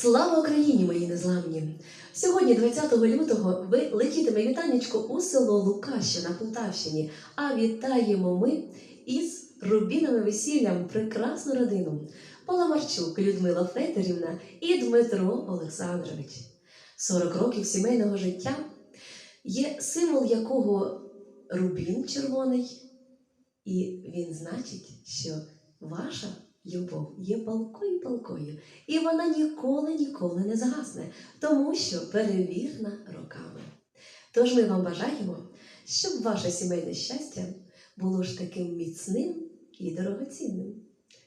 Слава Україні, мої незламні! Сьогодні, 20 лютого, ви летітиме вітанечко у село Лукаще на Полтавщині. А вітаємо ми із рубіновим весіллям прекрасну родину Паламарчук Людмила Федорівна і Дмитро Олександрович. 40 років сімейного життя є символ якого рубін червоний, і він значить, що ваша любов є палкою палкою, і вона ніколи ніколи не згасне, тому що перевірна роками. Тож ми вам бажаємо, щоб ваше сімейне щастя було ж таким міцним і дорогоцінним.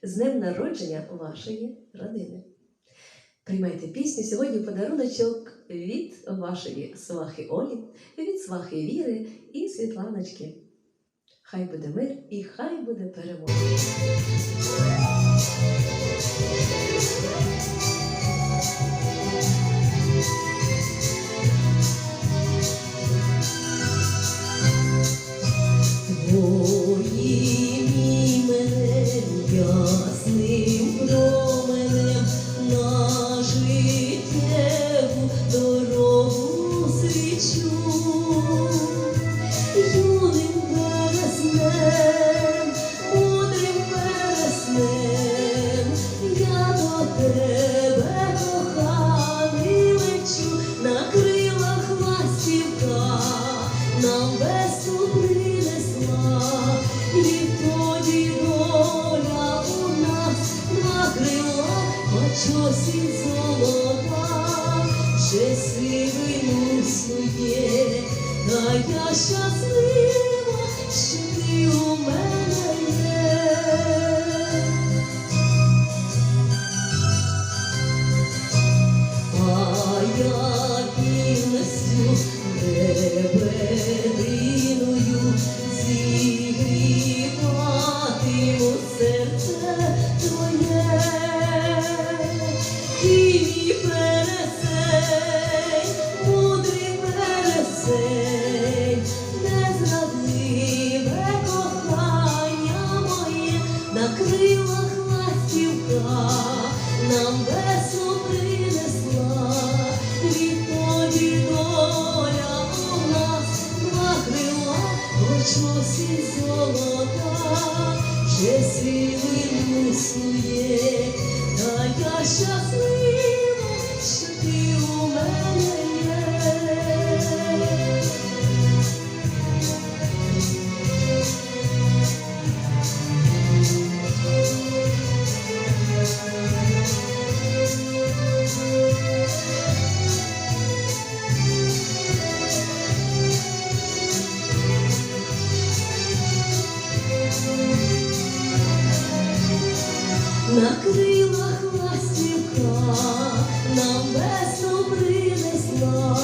З днем народження вашої родини. Приймайте пісню сьогодні подаруночок від вашої свахи Олі, від свахи Віри і Світланочки. Хай буде мир і хай буде перемога. Нам весну принесла, і тоді доля у нас на крила, очосі золота, щасливий сивину сує, та я щаслива, нам На крилах ластівка нам принесла,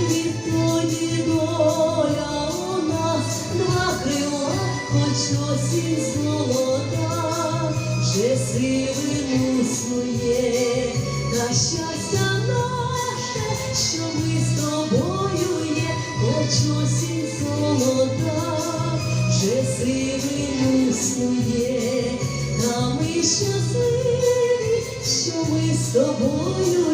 відтоді доля у нас два крила, золота, вже сивину своє, та щастя наше, що ми з тобою є, хоч золота, вже сивину своє. Щасливі, що ми з тобою